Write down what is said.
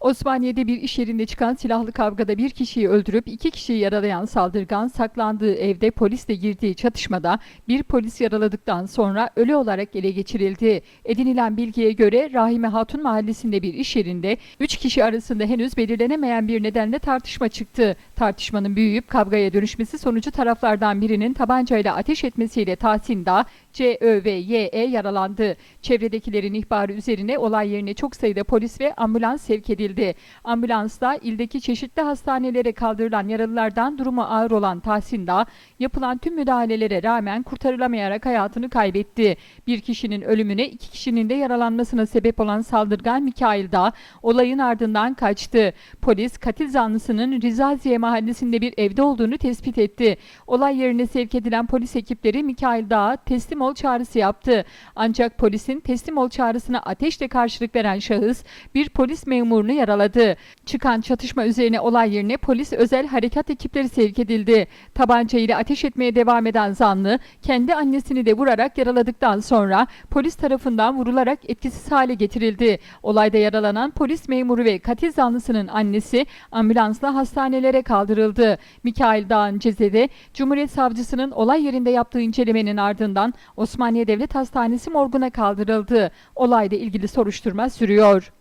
Osmaniye'de bir iş yerinde çıkan silahlı kavgada bir kişiyi öldürüp iki kişiyi yaralayan saldırgan saklandığı evde polisle girdiği çatışmada bir polis yaraladıktan sonra ölü olarak ele geçirildi. Edinilen bilgiye göre Rahime Hatun mahallesinde bir iş yerinde üç kişi arasında henüz belirlenemeyen bir nedenle tartışma çıktı. Tartışmanın büyüyüp kavgaya dönüşmesi sonucu taraflardan birinin tabancayla ateş etmesiyle Tahsin Dağ, C, Ö ve Y, E yaralandı. Çevredekilerin ihbarı üzerine olay yerine çok sayıda polis ve ambulans sevk edildi. Ambulansla ildeki çeşitli hastanelere kaldırılan yaralılardan durumu ağır olan Tahsin Dağ, yapılan tüm müdahalelere rağmen kurtarılamayarak hayatını kaybetti. Bir kişinin ölümüne iki kişinin de yaralanmasına sebep olan saldırgan Mikail Dağ, olayın ardından kaçtı. Polis katil zanlısının Rizaziye mahallesinde bir evde olduğunu tespit etti. Olay yerine sevk edilen polis ekipleri Mikail Dağ'a teslim ol çağrısı yaptı. Ancak polisin teslim ol çağrısına ateşle karşılık veren şahıs bir polis memurunu yaraladı. Çıkan çatışma üzerine olay yerine polis özel harekat ekipleri sevk edildi. Tabanca ile ateş etmeye devam eden zanlı kendi annesini de vurarak yaraladıktan sonra polis tarafından vurularak etkisiz hale getirildi. Olayda yaralanan polis memuru ve katil zanlısının annesi ambulansla hastanelere kaldırıldı. Mikail Dağ'ın cesedi Cumhuriyet Savcısının olay yerinde yaptığı incelemenin ardından Osmaniye Devlet Hastanesi morguna kaldırıldı. Olayla ilgili soruşturma sürüyor.